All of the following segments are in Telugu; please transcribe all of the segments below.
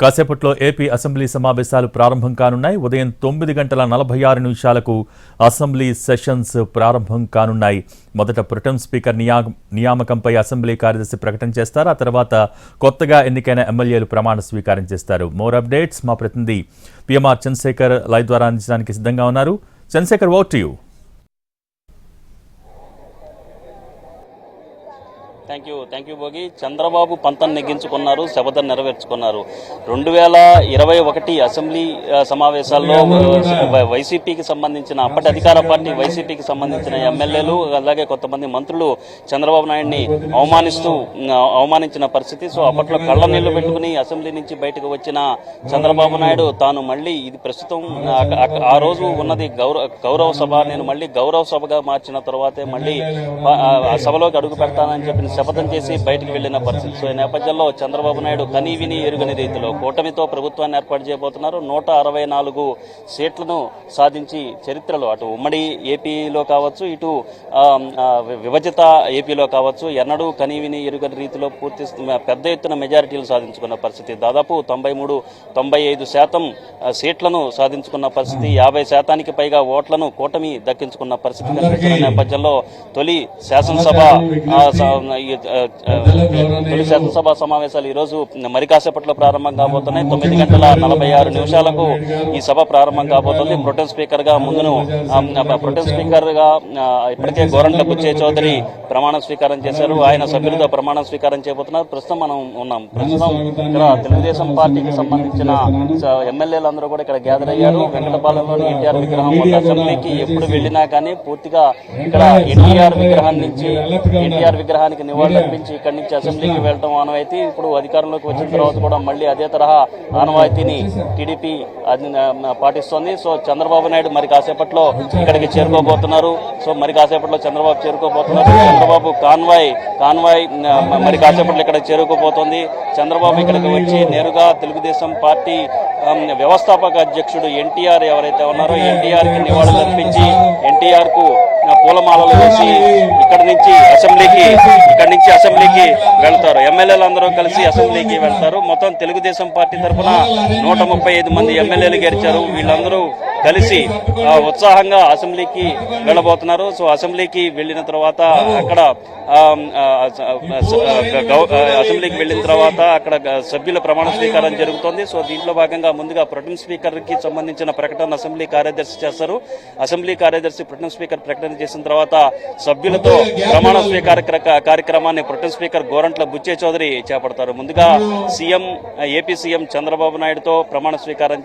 కాసేపట్లో ఏపీ అసెంబ్లీ సమావేశాలు ప్రారంభం కానున్నాయి. ఉదయం తొమ్మిది గంటల నలభై ఆరు నిమిషాలకు అసెంబ్లీ సెషన్స్ ప్రారంభం కానున్నాయి. మొదట ప్రొటెం స్పీకర్ నియా నియామకంపై అసెంబ్లీ కార్యదర్శి ప్రకటన చేస్తారు. ఆ తర్వాత కొత్తగా ఎన్నికైన ఎమ్మెల్యేలు ప్రమాణ స్వీకారం చేస్తారు. మోర్ అప్డేట్స్ మా ప్రతినిధి పిఎంఆర్ చంద్రశేఖర్ లైవ్ ద్వారా అందించడానికి సిద్ధంగా ఉన్నారు. Chandrasekhar over to you. Thank you thank you Bhogi Chandrababu పంతం నెగ్గించుకున్నారు శపథం నెరవేర్చుకున్నారు. రెండు వేల ఇరవై ఒకటి అసెంబ్లీ సమావేశాల్లో వైసీపీకి సంబంధించిన అప్పటి అధికార పార్టీ వైసీపీకి సంబంధించిన ఎమ్మెల్యేలు అలాగే కొంతమంది మంత్రులు చంద్రబాబు నాయుడిని అవమానిస్తూ అవమానించిన పరిస్థితి. సో అప్పట్లో కళ్ళ నీళ్ళు పెట్టుకుని అసెంబ్లీ నుంచి బయటకు వచ్చిన చంద్రబాబు నాయుడు తాను మళ్ళీ ఇది ప్రస్తుతం ఆ, రోజు ఉన్నది గౌరవ గౌరవ సభ. నేను మళ్ళీ గౌరవ సభగా మార్చిన తర్వాతే మళ్ళీ ఆ- సభలోకి అడుగు పెడతానని చెప్పి శపథం చేసి బయటికి వెళ్ళిన పరిస్థితి. సో ఈ నేపథ్యంలో చంద్రబాబు నాయుడు కనీ విని ఎరుగని రీతిలో కూటమితో ప్రభుత్వాన్ని ఏర్పాటు చేయబోతున్నారు. నూట అరవై నాలుగు సీట్లను సాధించి చరిత్రలో అటు ఉమ్మడి ఏపీలో కావచ్చు ఇటు విభజిత ఏపీలో కావచ్చు ఎన్నడూ కనీ విని ఎరుగని రీతిలో పూర్తి పెద్ద ఎత్తున మెజారిటీలు సాధించుకున్న పరిస్థితి. దాదాపు తొంభై మూడు తొంభై ఐదు శాతం సీట్లను సాధించుకున్న పరిస్థితి యాభై శాతానికి పైగా ఓట్లను కూటమి దక్కించుకున్న పరిస్థితి నేపథ్యంలో తొలి శాసనసభ తొలి శాసనసభ సమావేశాలు ఈ రోజు మరి కాసేపట్లో ప్రారంభం కాబోతున్నాయి. తొమ్మిది గంటల నలభై ఆరు నిమిషాలకు ఈ సభ ప్రారంభం కాబోతుంది. ప్రొటెం స్పీకర్గా ముందును ఆ, ప్రొటెం స్పీకర్గా ఇప్పటికే గోరంట్ల బుచ్చే చౌదరి ప్రమాణ స్వీకారం చేశారు. ఆయన సభ్యులతో ప్రమాణ స్వీకారం చేయబోతున్నారు ప్రస్తుతం మనం ఉన్నాం. ప్రస్తుతం ఇక్కడ తెలుగుదేశం పార్టీకి సంబంధించిన స- ఎమ్మెల్యేలు అందరూ కూడా ఇక్కడ గ్యాదర్ అయ్యారు. వెంకటపాలెంలోని ఎన్టీఆర్ విగ్రహం అసెంబ్లీకి ఎప్పుడు వెళ్ళినా కానీ పూర్తిగా ఇక్కడ ఎన్టీఆర్ విగ్రహం నుంచి ఎన్టీఆర్ విగ్రహానికి నివాళులు అర్పించి ఇక్కడి నుంచి అసెంబ్లీకి వెళ్ళడం ఆనవాయితీ. ఇప్పుడు అధికారంలోకి వచ్చిన తర్వాత కూడా మళ్ళీ అదే తరహా ఆనవాయితీని టీడీపీ పాటిస్తోంది. సో చంద్రబాబు నాయుడు మరి కాసేపట్లో ఇక్కడికి చేరుకోబోతున్నారు. సో మరి కాసేపట్లో చంద్రబాబు చేరుకోబోతున్నారు. చంద్రబాబు కాన్వాయ్ కాన్వాయ్ మరి కాసేపట్లో ఇక్కడ చేరుకోబోతోంది. చంద్రబాబు ఇక్కడికి వచ్చి నేరుగా తెలుగుదేశం పార్టీ వ్యవస్థాపక అధ్యక్షుడు ఎన్టీఆర్ ఎవరైతే ఉన్నారో ఎన్టీఆర్కి నివాళులు అర్పించి ఎన్టీఆర్కు ఆ, పూలమాలలు వేసి ఇక్కడ నుంచి అసెంబ్లీకి ఇక్కడ నుంచి అసెంబ్లీకి వెళ్తారు. ఎమ్మెల్యేలు అందరూ కలిసి అసెంబ్లీకి వెళ్తారు. మొత్తం తెలుగుదేశం పార్టీ తరఫున నూట ముప్పై ఐదు మంది ఎమ్మెల్యేలు గెలిచారు. వీళ్ళందరూ కలిసి ఉత్సాహంగా అసెంబ్లీకి వెళ్ళబోతున్నారు. సో అసెంబ్లీకి వెళ్ళిన తర్వాత అక్కడ అసెంబ్లీకి వెళ్ళిన తర్వాత అక్కడ సభ్యుల ప్రమాణ స్వీకారం జరుగుతోంది. సో దీంట్లో భాగంగా ముందుగా ప్రొటెం స్పీకర్కి సంబంధించిన ప్రకటన అసెంబ్లీ కార్యదర్శి చేస్తారు. అసెంబ్లీ కార్యదర్శి ప్రొటెం స్పీకర్ ప్రకటన చేసిన తర్వాత సభ్యులతో ప్రమాణ స్వీకార కార్యక్రమాన్ని ప్రొటెం స్పీకర్ గోరంట్ల బుచ్చే చౌదరి చేపడతారు. ముందుగా సీఎం ఏపీ సీఎం చంద్రబాబు నాయుడుతో ప్రమాణ స్వీకారం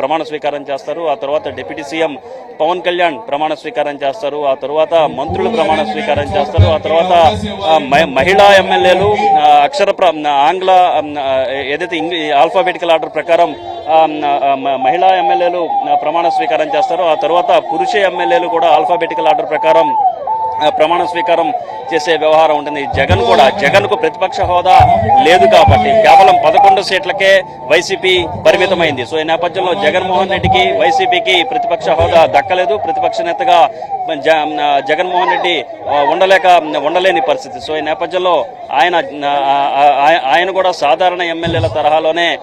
ప్రమాణ స్వీకారం చేస్తారు. ఆ తర్వాత డిప్యూటీ సీఎం పవన్ కళ్యాణ్ ప్రమాణ స్వీకారం చేస్తారు. ఆ తర్వాత మంత్రులు ప్రమాణ స్వీకారం చేస్తారు. ఆ తర్వాత మహిళా ఎమ్మెల్యేలు అక్షర ఆంగ్ల ఏదైతే ఆల్ఫాబెటికల్ ఆర్డర్ ప్రకారం మహిళా ఎమ్మెల్యేలు ప్రమాణ స్వీకారం చేస్తారు. ఆ తర్వాత పురుష ఎమ్మెల్యేలు కూడా ఆల్ఫాబెటికల్ ఆర్డర్ ప్రకారం ప్రమాణ స్వీకారం చేసే వ్యవహారం ఉంటుంది. జగన్ కూడా జగన్కు ప్రతిపక్ష హోదా లేదు కాబట్టి కేవలం పదకొండు సీట్లకే వైసీపీ పరిమితమైంది. సో ఈ నేపథ్యంలో జగన్మోహన్ రెడ్డికి వైసీపీకి ప్రతిపక్ష హోదా దక్కలేదు. ప్రతిపక్ష నేతగా జ- జగన్మోహన్ రెడ్డి ఉండలేక ఉండలేని పరిస్థితి. సో ఈ నేపథ్యంలో ఆయన ఆయన కూడా సాధారణ ఎమ్మెల్యేల తరహాలోనే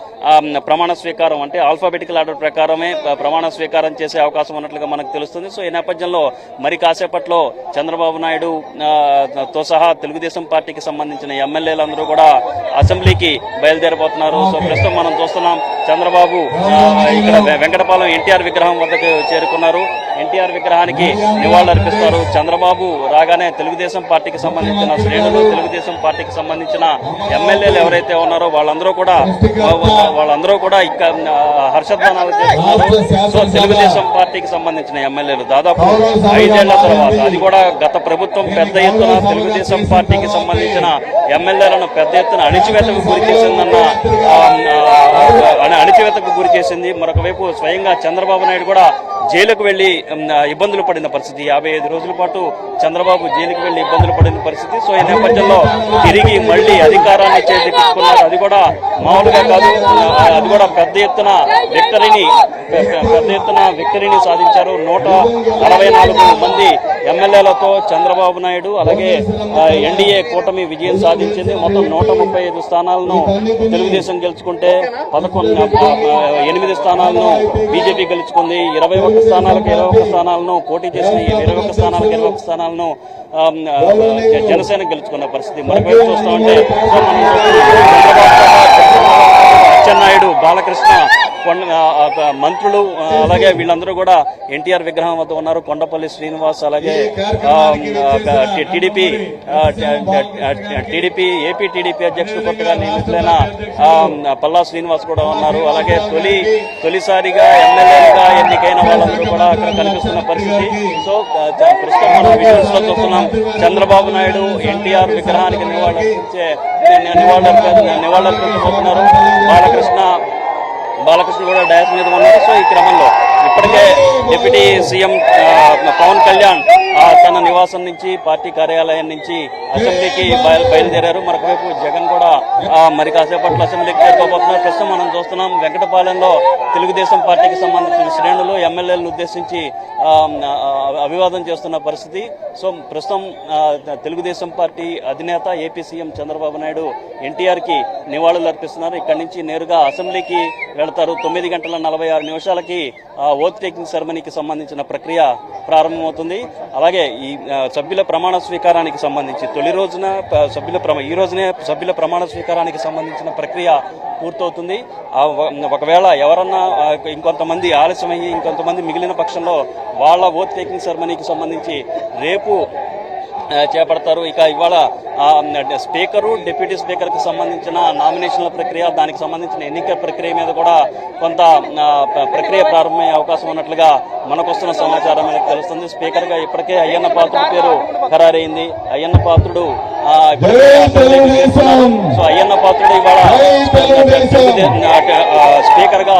ప్రమాణ స్వీకారం అంటే ఆల్ఫాబెటికల్ ఆర్డర్ ప్రకారమే ప్రమాణ స్వీకారం చేసే అవకాశం ఉన్నట్లుగా మనకు తెలుస్తుంది. సో ఈ నేపథ్యంలో మరి కాసేపట్లో చంద్రబాబు నాయుడు తో సహా తెలుగుదేశం పార్టీకి సంబంధించిన ఎమ్మెల్యేలందరూ కూడా అసెంబ్లీకి బయలుదేరబోతున్నారు. సో ప్రస్తుతం మనం చూస్తున్నాం చంద్రబాబు ఇక్కడ వెంకటపాలెం ఎన్టీఆర్ విగ్రహం వద్దకు చేరుకున్నారు. ఎన్టీఆర్ విగ్రహానికి నివాళులు అర్పిస్తారు. చంద్రబాబు రాగానే తెలుగుదేశం పార్టీకి సంబంధించిన శ్రేణులు తెలుగుదేశం పార్టీకి సంబంధించిన ఎమ్మెల్యేలు ఎవరైతే ఉన్నారో వాళ్ళందరూ కూడా వాళ్ళందరూ కూడా ఇక్కడ హర్షధ్వానాలు చేస్తున్నారు. సో తెలుగుదేశం పార్టీకి సంబంధించిన ఎమ్మెల్యేలు దాదాపు ఐదేళ్ళ తర్వాత అది కూడా గత ప్రభుత్వం పెద్ద ఎత్తున తెలుగుదేశం పార్టీకి సంబంధించిన ఎమ్మెల్యేలను పెద్ద ఎత్తున అణిచివేతకు గురి చేసిందన్న అణిచివేతకు గురి చేసింది. మరొకవైపు స్వయంగా చంద్రబాబు నాయుడు కూడా జైలుకు వెళ్ళి ఇబ్బందులు పడిన పరిస్థితి. యాభై ఐదు రోజుల పాటు చంద్రబాబు జైలుకు వెళ్ళి ఇబ్బందులు పడిన పరిస్థితి. సో ఈ నేపథ్యంలో తిరిగి మళ్ళీ అధికారాన్ని చేజిక్కించుకున్నారు. అది కూడా మామూలుగా కాదు. అది కూడా పెద్ద ఎత్తున విక్టరీని పెద్ద ఎత్తున విక్టరీని సాధించారు. నూట అరవై నాలుగు మంది ఎమ్మెల్యేలతో చంద్రబాబు నాయుడు అలాగే ఎన్డీఏ కూటమి విజయం సాధించింది. మొత్తం నూట ముప్పై ఐదు స్థానాలను తెలుగుదేశం గెలుచుకుంటే పదకొండు ఎనిమిది స్థానాలను బీజేపీ గెలుచుకుంది. ఇరవై ఒక్క స్థానాలకు ఇరవై ఒక్క స్థానాలను పోటీ చేసిన ఈ ఇరవై ఒక్క స్థానాలకు ఇరవై ఒక్క స్థానాలను జనసేన గెలుచుకున్న పరిస్థితి మరొకవైపు చూస్తూ ఉంటే సో మనం అచ్చెన్నాయుడు బాలకృష్ణ మంత్రులు అలాగే వీళ్ళందరూ కూడా ఎన్టీఆర్ విగ్రహం వద్ద ఉన్నారు. కొండపల్లి శ్రీనివాస్ అలాగే టీడీపీ టీడీపీ ఏపీ టీడీపీ అధ్యక్షుడు కొత్తగా నియమితులైన పల్లా శ్రీనివాస్ కూడా ఉన్నారు. అలాగే తొలి తొలిసారిగా ఎమ్మెల్యేలుగా ఎన్నికైన వాళ్ళందరూ కూడా అక్కడ కనిపిస్తున్న పరిస్థితి. సో ప్రస్తుతం మనం విజువల్స్లో చూస్తున్నాం. చంద్రబాబు నాయుడు ఎన్టీఆర్ విగ్రహానికి నివాళులర్పించే నివాళులర్ప నివాళులర్పించబోతున్నారు. బాలకృష్ణ బాలకృష్ణ కూడా డయాస్ మీద ఉన్నారు. సో ఈ క్రమంలో ఇప్పటికే డిప్యూటీ సీఎం పవన్ కళ్యాణ్ తన నివాసం నుంచి పార్టీ కార్యాలయం నుంచి అసెంబ్లీకి బయలుదేరారు. మరొకవైపు జగన్ కూడా మరి కాసేపట్లో అసెంబ్లీకి చేరుకోబోతున్నారు. ప్రస్తుతం మనం చూస్తున్నాం వెంకటపాలెంలో తెలుగుదేశం పార్టీకి సంబంధించిన శ్రేణులు ఎమ్మెల్యేలను ఉద్దేశించి అభివాదం చేస్తున్న పరిస్థితి. సో ప్రస్తుతం తెలుగుదేశం పార్టీ అధినేత ఏపీ సీఎం చంద్రబాబు నాయుడు ఎన్టీఆర్కి నివాళులు అర్పిస్తున్నారు ఇక్కడి నుంచి నేరుగా అసెంబ్లీకి వెళతారు. తొమ్మిది గంటల నలభై ఆరు నిమిషాలకి ఓత్ టేకింగ్ సెరమనీకి సంబంధించిన ప్రక్రియ ప్రారంభమవుతుంది. అలాగే ఈ సభ్యుల ప్రమాణ స్వీకారానికి సంబంధించి తొలి రోజున సభ్యుల ప్రమా ఈ రోజునే సభ్యుల ప్రమాణ స్వీకారానికి సంబంధించిన ప్రక్రియ పూర్తవుతుంది. ఒకవేళ ఎవరన్నా ఇంకొంతమంది ఆలస్యమయ్యి ఇంకొంతమంది మిగిలిన పక్షంలో వాళ్ళ ఓత్ టేకింగ్ సెరమనీకి సంబంధించి రేపు చేపడతారు. ఇక ఇవాళ స్పీకరు డిప్యూటీ స్పీకర్కి సంబంధించిన నామినేషన్ల ప్రక్రియ దానికి సంబంధించిన ఎన్నిక ప్రక్రియ మీద కూడా కొంత ప్రక్రియ ప్రారంభమయ్యే అవకాశం ఉన్నట్లుగా మనకు వస్తున్న సమాచారం మనకు తెలుస్తుంది. స్పీకర్గా ఇప్పటికే అయ్యన్న పాత్రుడు పేరు ఖరారైంది. అయ్యన్న పాత్రుడు. సో అయ్యన్న పాత్రుడు ఇవాళ స్పీకర్గా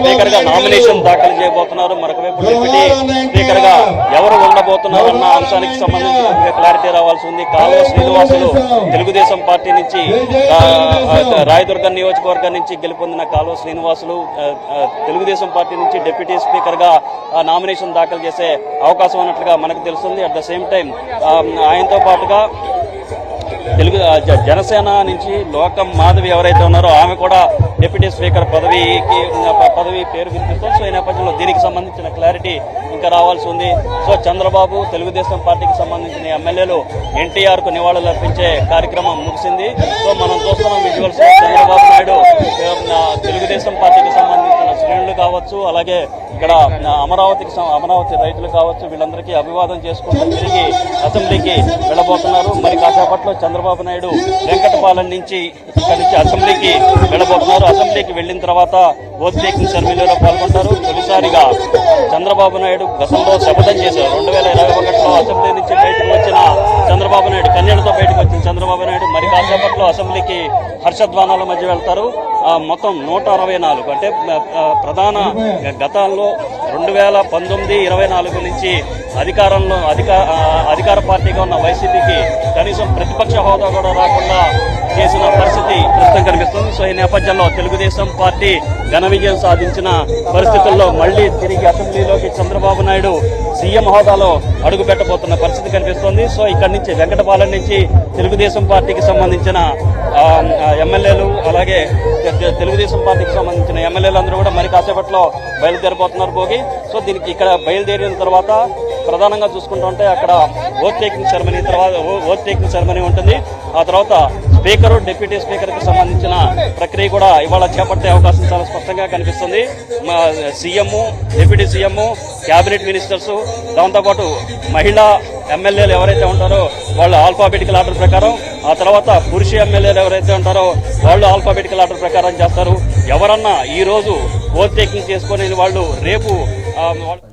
స్పీకర్గా నామినేషన్ దాఖలు చేయబోతున్నారు. మరొక వైపు డిప్యూటీ స్పీకర్గా ఎవరు ఉండబోతున్నారు అన్న అంశానికి సంబంధించి క్లారిటీ రావాల్సి ఉంది. కాలువ శ్రీనివాసులు తెలుగుదేశం. పార్టీ నుంచి రాయదుర్గం నియోజకవర్గం నుంచి గెలుపొందిన కాలువ శ్రీనివాసులు తెలుగుదేశం పార్టీ నుంచి డిప్యూటీ స్పీకర్గా ఆ, నామినేషన్ దాఖలు చేసే అవకాశం ఉన్నట్లుగా మనకు తెలుస్తుంది. అట్ ద సేమ్ టైం ఆయనతో పాటుగా తెలుగు జనసేన నుంచి లోకం మాధవి ఎవరైతే ఉన్నారో ఆమె కూడా డిప్యూటీ స్పీకర్ పదవికి ఉన్న పదవి పేరు వినిపిస్తుంది. సో ఈ నేపథ్యంలో దీనికి సంబంధించిన క్లారిటీ ఇంకా రావాల్సి ఉంది. సో చంద్రబాబు తెలుగుదేశం పార్టీకి సంబంధించిన ఎమ్మెల్యేలు ఎన్టీఆర్కు నివాళులు అర్పించే కార్యక్రమం ముగిసింది. సో మనం చూస్తున్నాం విజువల్స్ చంద్రబాబు నాయుడు తెలుగుదేశం పార్టీకి సంబంధించిన శ్రేణులు కావచ్చు అలాగే ఇక్కడ అమరావతికి అమరావతి రైతులు కావచ్చు వీళ్ళందరికీ అభివాదం చేసుకుంటూ తిరిగి అసెంబ్లీకి వెళ్ళబోతున్నారు. మరి కాసేపట్లో చంద్రబాబు నాయుడు వెంకటపాలెం నుంచి ఇక్కడి నుంచి అసెంబ్లీకి వెళ్ళబోతున్నారు. అసెంబ్లీకి వెళ్ళిన తర్వాత ఓత్ టేకింగ్ సెరమనీలో పాల్గొంటారు. తొలిసారిగా చంద్రబాబు నాయుడు గతంలో శపథం చేశారు. రెండు వేల ఇరవై ఒకటిలో అసెంబ్లీ నుంచి బయటకు వచ్చిన చంద్రబాబు నాయుడు కన్యలతో బయటకు వచ్చిన చంద్రబాబు నాయుడు మరి కాసేపట్లో అసెంబ్లీకి హర్షధ్వానాల మధ్య వెళ్తారు. ఆ, మొత్తం నూట అరవై నాలుగు. అంటే ప్రధాన గతాల్లో రెండు వేల పంతొమ్మిది ఇరవై నాలుగు నుంచి అధికారంలో అధికార అధికార పార్టీగా ఉన్న వైసీపీకి కనీసం ప్రతిపక్ష హోదా కూడా రాకుండా చేసిన పరిస్థితి ప్రస్తుతం సో ఈ నేపథ్యంలో తెలుగుదేశం పార్టీ ఘన విజయం సాధించిన పరిస్థితుల్లో మళ్ళీ తిరిగి అసెంబ్లీలోకి చంద్రబాబు నాయుడు సీఎం హోదాలో అడుగు పెట్టబోతున్న పరిస్థితి కనిపిస్తోంది. సో ఇక్కడి నుంచి వెంకటపాలెం నుంచి తెలుగుదేశం పార్టీకి సంబంధించిన ఎమ్మెల్యేలు అలాగే తెలుగుదేశం పార్టీకి సంబంధించిన ఎమ్మెల్యేలు అందరూ కూడా మరి కాసేపట్లో బయలుదేరిపోతున్నారు భోగి. సో దీనికి ఇక్కడ బయలుదేరిన తర్వాత ప్రధానంగా చూసుకుంటూ ఉంటే అక్కడ ఓత్ టేకింగ్ సెరమనీ తర్వాత ఓ- టేకింగ్ సెరమనీ ఉంటుంది. ఆ తర్వాత స్పీకర్ డిప్యూటీ స్పీకర్కి సంబంధించిన ప్రక్రియ కూడా ఇవాళ చేపట్టే అవకాశం చాలా స్పష్టంగా కనిపిస్తుంది. మా CM deputy CM cabinet ministers దాంతోపాటు మహిళా ఎమ్మెల్యేలు ఎవరైతే ఉంటారో వాళ్ళు ఆల్ఫాబెటికల్ ఆర్డర్ ప్రకారం ఆ తర్వాత పురుష ఎమ్మెల్యేలు ఎవరైతే ఉంటారో వాళ్ళు ఆల్ఫాబెటికల్ ఆర్డర్ ప్రకారం చేస్తారు. ఎవరన్నా ఈరోజు రోజు ఓత్ టేకింగ్ వాళ్ళు రేపు వాళ్ళు